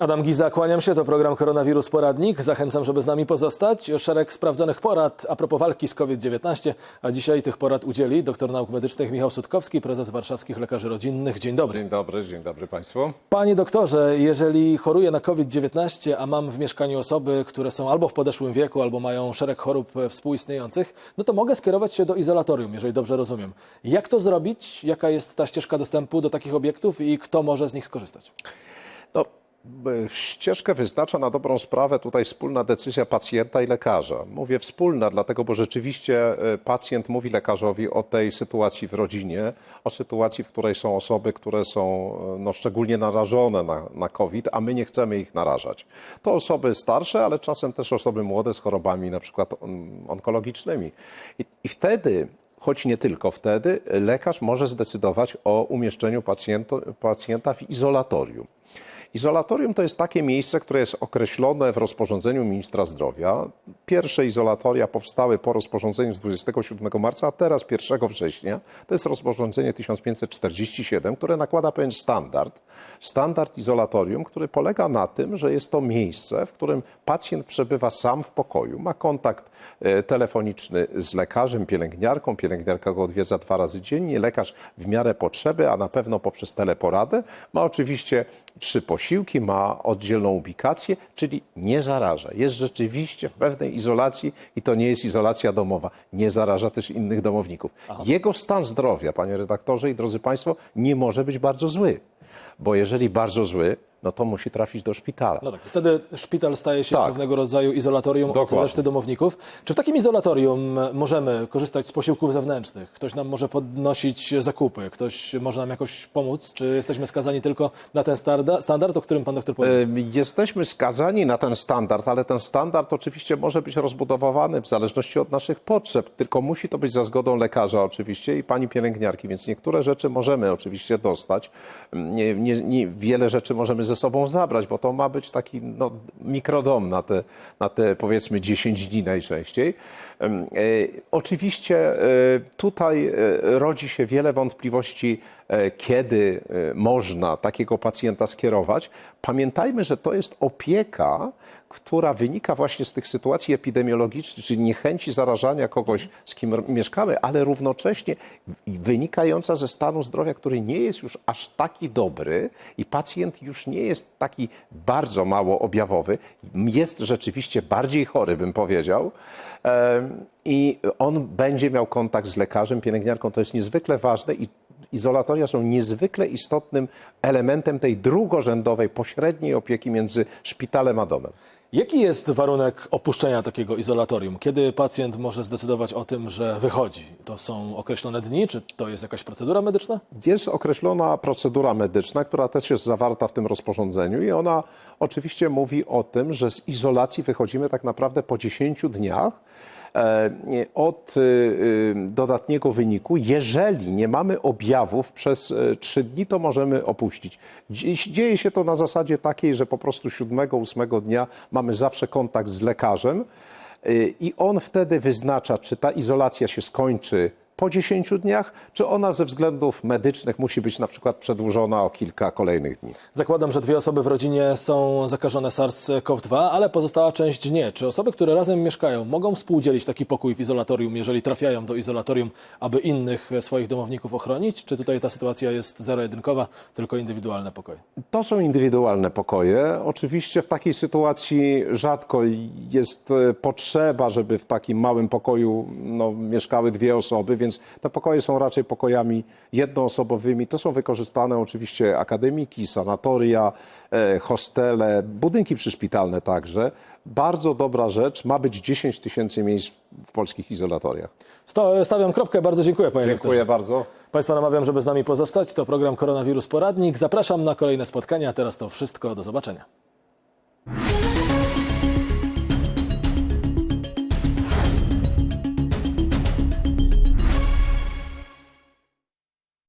Adam Giza, kłaniam się. To program Koronawirus Poradnik. Zachęcam, żeby z nami pozostać. Szereg sprawdzonych porad a propos walki z COVID-19, a dzisiaj tych porad udzieli doktor nauk medycznych Michał Sutkowski, prezes Warszawskich Lekarzy Rodzinnych. Dzień dobry. Dzień dobry, dzień dobry Państwu. Panie doktorze, jeżeli choruję na COVID-19, a mam w mieszkaniu osoby, które są albo w podeszłym wieku, albo mają szereg chorób e, współistniejących, no to mogę skierować się do izolatorium, jeżeli dobrze rozumiem. Jak to zrobić? Jaka jest ta ścieżka dostępu do takich obiektów i kto może z nich skorzystać? No, ścieżkę wyznacza na dobrą sprawę tutaj wspólna decyzja pacjenta i lekarza. Mówię wspólna, dlatego, bo rzeczywiście e, pacjent mówi lekarzowi o tej sytuacji w rodzinie, o sytuacji, w której są osoby, które są e, no, szczególnie narażone na, na COVID, a my nie chcemy ich narażać. To osoby starsze, ale czasem też osoby młode z chorobami na przykład on- onkologicznymi. I, i wtedy choć nie tylko wtedy, lekarz może zdecydować o umieszczeniu pacjenta w izolatorium. Izolatorium to jest takie miejsce, które jest określone w rozporządzeniu ministra zdrowia. Pierwsze izolatoria powstały po rozporządzeniu z 27 marca, a teraz 1 września. To jest rozporządzenie 1547, które nakłada pewien standard. Standard izolatorium, który polega na tym, że jest to miejsce, w którym pacjent przebywa sam w pokoju, ma kontakt e, telefoniczny z lekarzem, pielęgniarką. Pielęgniarka go odwiedza dwa razy dziennie. Lekarz w miarę potrzeby, a na pewno poprzez teleporadę. Ma oczywiście trzy posiłki, ma oddzielną ubikację, czyli nie zaraża. Jest rzeczywiście w pewnej izolacji i to nie jest izolacja domowa. Nie zaraża też innych domowników. Jego stan zdrowia, panie redaktorze i drodzy państwo, nie może być bardzo zły. Bo jeżeli bardzo zły, no to musi trafić do szpitala. No tak, wtedy szpital staje się Tak. pewnego rodzaju izolatorium od Dokładnie. reszty domowników. Czy w takim izolatorium możemy korzystać z posiłków zewnętrznych? Ktoś nam może podnosić zakupy, ktoś może nam jakoś pomóc? Czy jesteśmy skazani tylko na ten standard, o którym pan doktor powiedział? Jesteśmy skazani na ten standard, ale ten standard oczywiście może być rozbudowany w zależności od naszych potrzeb, tylko musi to być za zgodą lekarza oczywiście i pani pielęgniarki, więc niektóre rzeczy możemy oczywiście dostać, Ym, nie, nie, wiele rzeczy możemy ze sobą zabrać, bo to ma być taki no, mikrodom na te, na te powiedzmy 10 dni najczęściej. E, Oczywiście e, tutaj e, rodzi się wiele wątpliwości, kiedy można takiego pacjenta skierować. Pamiętajmy, że to jest opieka, która wynika właśnie z tych sytuacji epidemiologicznych, czyli niechęci zarażania kogoś, z kim mieszkamy, ale równocześnie wynikająca ze stanu zdrowia, który nie jest już aż taki dobry i pacjent już nie jest taki bardzo mało objawowy, jest rzeczywiście bardziej chory, bym powiedział. I on będzie miał kontakt z lekarzem, pielęgniarką. To jest niezwykle ważne i izolatoria są niezwykle istotnym elementem tej drugorzędowej, pośredniej opieki między szpitalem a domem. Jaki jest warunek opuszczenia takiego izolatorium? Kiedy pacjent może zdecydować o tym, że wychodzi? To są określone dni, czy to jest jakaś procedura medyczna? Jest określona procedura medyczna, która też jest zawarta w tym rozporządzeniu i ona oczywiście mówi o tym, że z izolacji wychodzimy tak naprawdę po 10 dniach od y, y, dodatniego wyniku. Jeżeli nie mamy objawów przez 3 dni, to możemy opuścić. Dzieje się to na zasadzie takiej, że po prostu 7-8 dnia mamy zawsze kontakt z lekarzem y, i on wtedy wyznacza, czy ta izolacja się skończy po 10 dniach, czy ona ze względów medycznych musi być na przykład przedłużona o kilka kolejnych dni. Zakładam, że dwie osoby w rodzinie są zakażone SARS-CoV-2, ale pozostała część nie. Czy osoby, które razem mieszkają, mogą współdzielić taki pokój w izolatorium, jeżeli trafiają do izolatorium, aby innych swoich domowników ochronić? Czy tutaj ta sytuacja jest zero-jedynkowa, tylko indywidualne pokoje? To są indywidualne pokoje. Oczywiście w takiej sytuacji rzadko jest e, potrzeba, żeby w takim małym pokoju no, mieszkały dwie osoby, więc te pokoje są raczej pokojami jednoosobowymi. To są wykorzystane oczywiście akademiki, sanatoria, e, hostele, budynki przyszpitalne także. Bardzo dobra rzecz. Ma być 10 tysięcy miejsc w polskich izolatoriach. Sto- Stawiam kropkę. Bardzo dziękuję, panie Dziękuję doktorze. bardzo. Państwa namawiam, żeby z nami pozostać. To program Koronawirus Poradnik. Zapraszam na kolejne spotkania. Teraz to wszystko. Do zobaczenia.